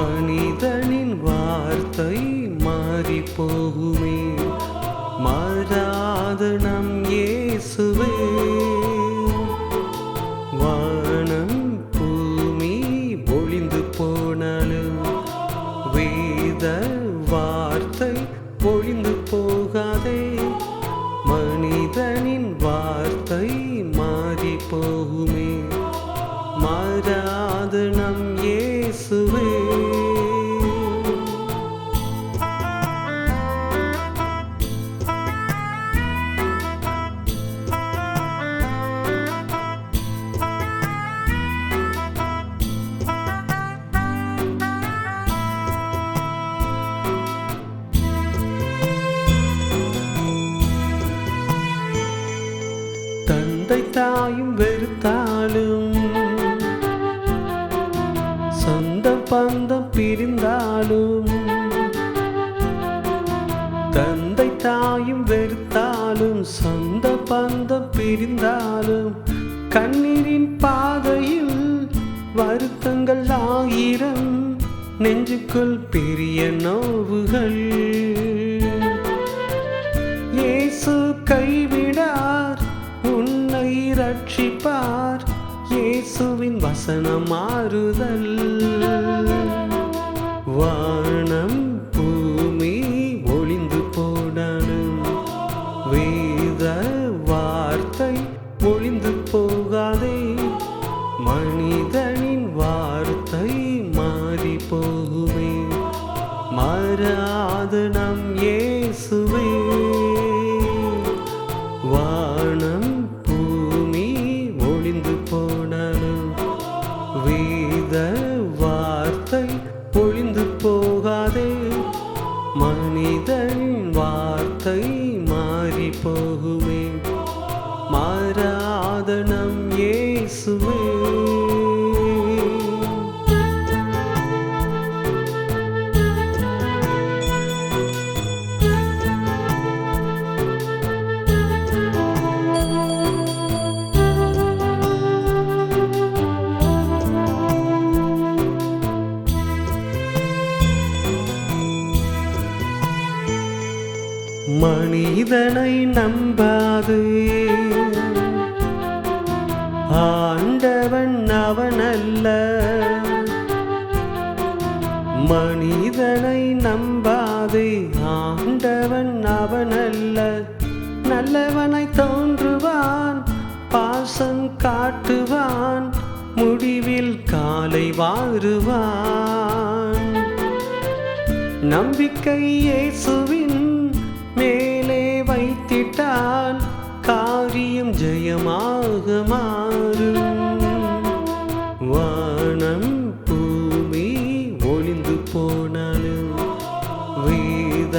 மனிதனின் வார்த்தை மாறி போகுமே. மாறாத நம் இயேசுவே. வானம் பூமி ஒளிந்து போனாலும் வேத வார்த்தை ஒளிந்து போகாதே. மனிதனின் வார்த்தை மாறி போகுமே. மாறாது நம் ஏ இயேசுவே தந்தை தாயும் வெறுத்தாலும் பிரிந்தாலும் தந்தை தாயும் வெறுத்தாலும் சொந்த பந்தம் பிரிந்தாலும் கண்ணீரின் பாதையில் வருத்தங்கள் ஆயிரம் நெஞ்சுக்குள் பெரிய நோவுகள். இயேசு கைவிடார் உன்னை ரட்சிப்பார் இயேசுவின் வசனம் மாறுதல். ஒளிந்து போகாதே. மனிதனின் வார்த்தை மாறி போகுமே. மாறாது நம் ஏசுவே வானம் பூமி ஒளிந்து போனாலும் வேத வார்த்தை ஒளிந்து போகாதே. மனிதன் வார்த்தை மாறி போகுமே. மாறா மனிதனை நம்பாது. ஆண்டவன் அவனல்ல. மனிதனை நம்பாது ஆண்டவன் அவனல்ல. நல்லவனை தோன்றுவான் பாசம் காட்டுவான் முடிவில் காலை வாருவான். நம்பிக்கை இயேசுவின் மேலே வைத்திட்டால் காரியம் ஜெயமாக மாறும் வானம் பூமி ஒளிந்து போனாலும் வேத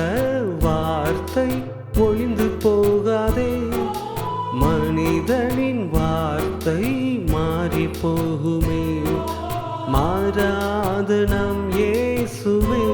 வார்த்தை ஒளிந்து போகாதே. மனிதனின் வார்த்தை மாறி போகுமே. மாறாத நம் இயேசுவே.